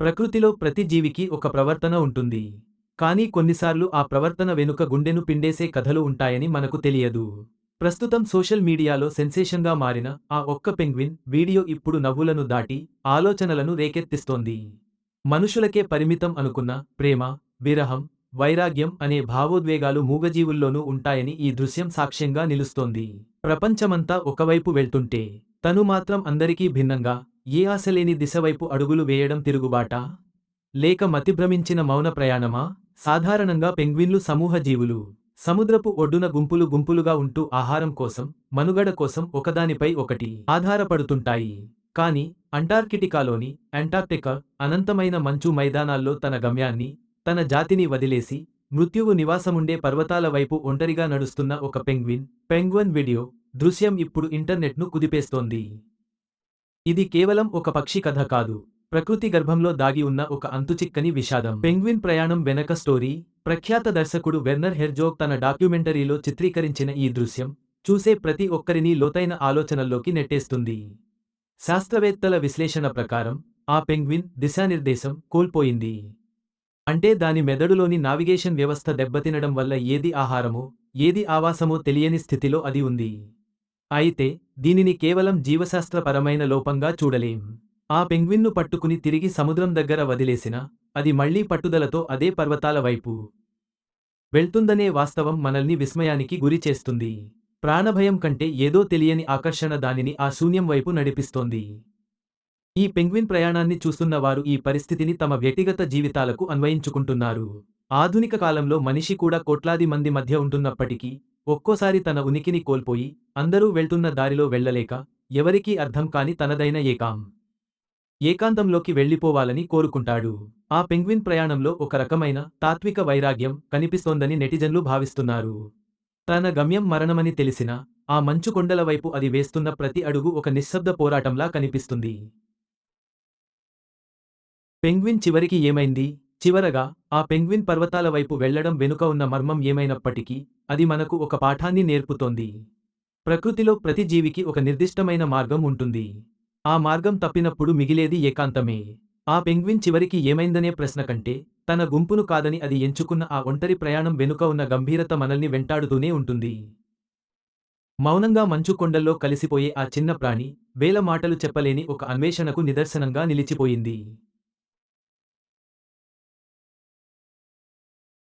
ప్రకృతిలో ప్రతి జీవికి ఒక ప్రవర్తన ఉంటుంది. కానీ కొన్నిసార్లు ఆ ప్రవర్తన వెనుక గుండెను పిండేసే కథలు ఉంటాయని మనకు తెలియదు. ప్రస్తుతం సోషల్ మీడియాలో సెన్సేషన్గా మారిన ఆ ఒక్క పెంగ్విన్ వీడియో ఇప్పుడు నవ్వులను దాటి ఆలోచనలను రేకెత్తిస్తోంది. మనుషులకే పరిమితం అనుకున్న ప్రేమ విరహం వైరాగ్యం అనే భావోద్వేగాలు మూగజీవుల్లోనూ ఉంటాయని ఈ దృశ్యం సాక్ష్యంగా నిలుస్తోంది. ప్రపంచమంతా ఒకవైపు వెళ్తుంటే తను మాత్రం అందరికీ భిన్నంగా ఏ ఆశలేని దిశవైపు అడుగులు వేయడం తిరుగుబాటా? లేక మతిభ్రమించిన మౌన ప్రయాణమా? సాధారణంగా పెంగ్విన్లు సమూహ జీవులు. సముద్రపు ఒడ్డున గుంపులు గుంపులుగా ఉంటూ ఆహారం కోసం మనుగడ కోసం ఒకదానిపై ఒకటి ఆధారపడుతుంటాయి. కాని అంటార్కిటికాలోని అంటార్క్టికా అనంతమైన మంచు మైదానాల్లో తన గమ్యాన్ని తన జాతిని వదిలేసి మృత్యువు నివాసముండే పర్వతాల వైపు ఒంటరిగా నడుస్తున్న ఒక పెంగ్విన్ పెంగ్వన్ వీడియో దృశ్యం ఇప్పుడు ఇంటర్నెట్ను కుదిపేస్తోంది. ఇది కేవలం ఒక పక్షి కథ కాదు. ప్రకృతి గర్భంలో దాగి ఉన్న ఒక అంతుచిక్కని విషాదం. పెంగ్విన్ ప్రయాణం వెనక స్టోరీ. ప్రఖ్యాత దర్శకుడు వెర్నర్ హెర్జోగ్ తన డాక్యుమెంటరీలో చిత్రీకరించిన ఈ దృశ్యం చూసే ప్రతి ఒక్కరిని లోతైన ఆలోచనల్లోకి నెట్టేస్తుంది. శాస్త్రవేత్తల విశ్లేషణ ప్రకారం ఆ పెంగ్విన్ దిశానిర్దేశం కోల్పోయింది. అంటే దాని మెదడులోని నావిగేషన్ వ్యవస్థ దెబ్బతినడం వల్ల ఏది ఆహారమో ఏది ఆవాసమో తెలియని స్థితిలో అది ఉంది. అయితే దీనిని కేవలం జీవశాస్త్రపరమైన లోపంగా చూడలేం. ఆ పెంగ్విన్ను పట్టుకుని తిరిగి సముద్రం దగ్గర వదిలేసిన అది మళ్ళీ పట్టుదలతో అదే పర్వతాల వైపు వెళ్తుందనే వాస్తవం మనల్ని విస్మయానికి గురి చేస్తుంది. ప్రాణభయం కంటే ఏదో తెలియని ఆకర్షణ దానిని ఆ శూన్యం వైపు నడిపిస్తోంది. ఈ పెంగ్విన్ ప్రయాణాన్ని చూస్తున్న వారు ఈ పరిస్థితిని తమ వ్యక్తిగత జీవితాలకు అన్వయించుకుంటున్నారు. ఆధునిక కాలంలో మనిషి కూడా కోట్లాది మంది మధ్య ఉంటున్నప్పటికీ ఒక్కోసారి తన ఉనికిని కోల్పోయి అందరూ వెళ్తున్న దారిలో వెళ్ళలేక ఎవరికీ అర్థం కాని తనదైన ఏకాం. ఏకాంతంలోకి వెళ్ళిపోవాలని కోరుకుంటాడు. ఆ పెంగ్విన్ ప్రయాణంలో ఒక రకమైన తాత్విక వైరాగ్యం కనిపిస్తోందని నెటిజన్లు భావిస్తున్నారు. తన గమ్యం మరణమని తెలిసిన ఆ మంచు కొండల వైపు అది వేస్తున్న ప్రతి అడుగు ఒక నిశ్శబ్ద పోరాటంలా కనిపిస్తుంది. పెంగ్విన్ చివరికి ఏమైంది? చివరగా ఆ పెంగ్విన్ పర్వతాల వైపు వెళ్ళడం వెనుక ఉన్న మర్మం ఏమైనప్పటికీ అది మనకు ఒక పాఠాన్ని నేర్పుతోంది. ప్రకృతిలో ప్రతి జీవికి ఒక నిర్దిష్టమైన మార్గం ఉంటుంది. ఆ మార్గం తప్పినప్పుడు మిగిలేది ఏకాంతమే. ఆ పెంగ్విన్ చివరికి ఏమైందనే ప్రశ్న కంటే తన గుంపును కాదని అది ఎంచుకున్న ఆ ఒంటరి ప్రయాణం వెనుక ఉన్న గంభీరత మనల్ని వెంటాడుతూనే ఉంటుంది. మౌనంగా మంచు కొండల్లో కలిసిపోయే ఆ చిన్న ప్రాణి వేల మాటలు చెప్పలేని ఒక అన్వేషణకు నిదర్శనంగా నిలిచిపోయింది.